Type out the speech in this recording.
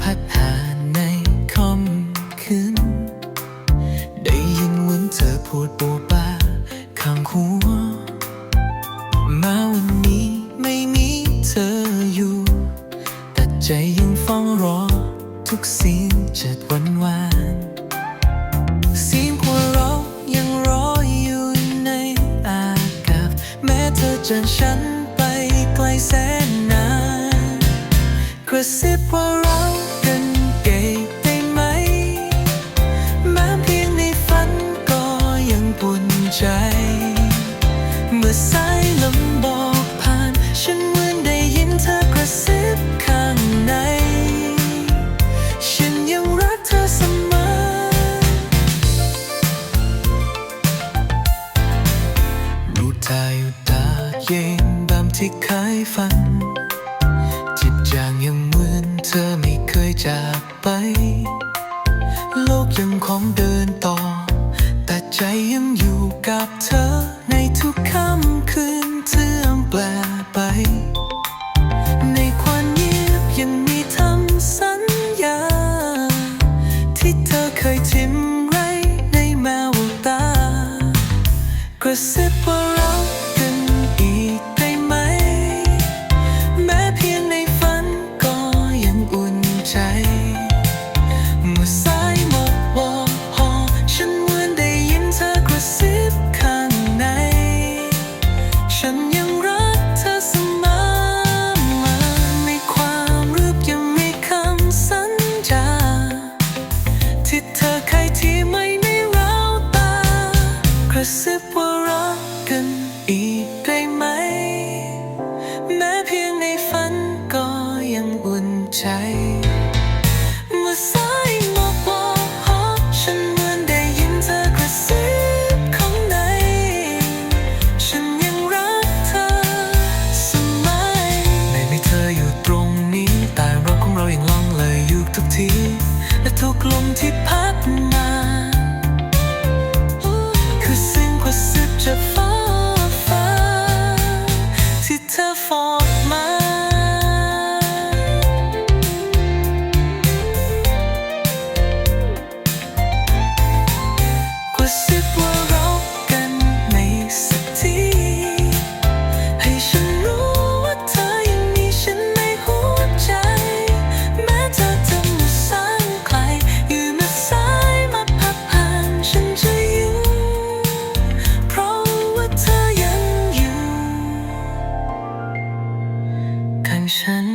พัดผ่านในค่ำคืนได้ยินวันเธอพูดปูป้าข้างหัว มาวันนี้ไม่มีเธออยู่ แต่ใจยังฟ้องรอทุกสิ่งจดวันวานสียงหัวราะยังรออยู่ในอากาศแม้เธอจาฉันไปไกลแสนนานกระซิบว่า ปุ่นใจ เมื่อสายลมบอกผ่าน ฉันเหมือนได้ยินเธอกระซิบข้างใน ฉันยังรักเธอเสมอ รู้ตาอยู่ตาเย็นแบบที่เคยฝัน จิตจางยังเหมือนเธอไม่เคยจากไป โลกยังคงเดินต่อ ใจยังอยู่กับเธอในทุกค่ำคืนเทื่อมแปลไป ในความเงียบยังมีทำสัญญา ที่เธอเคยทิ้มไรในแมวตากระซิบว่า to pass. attention.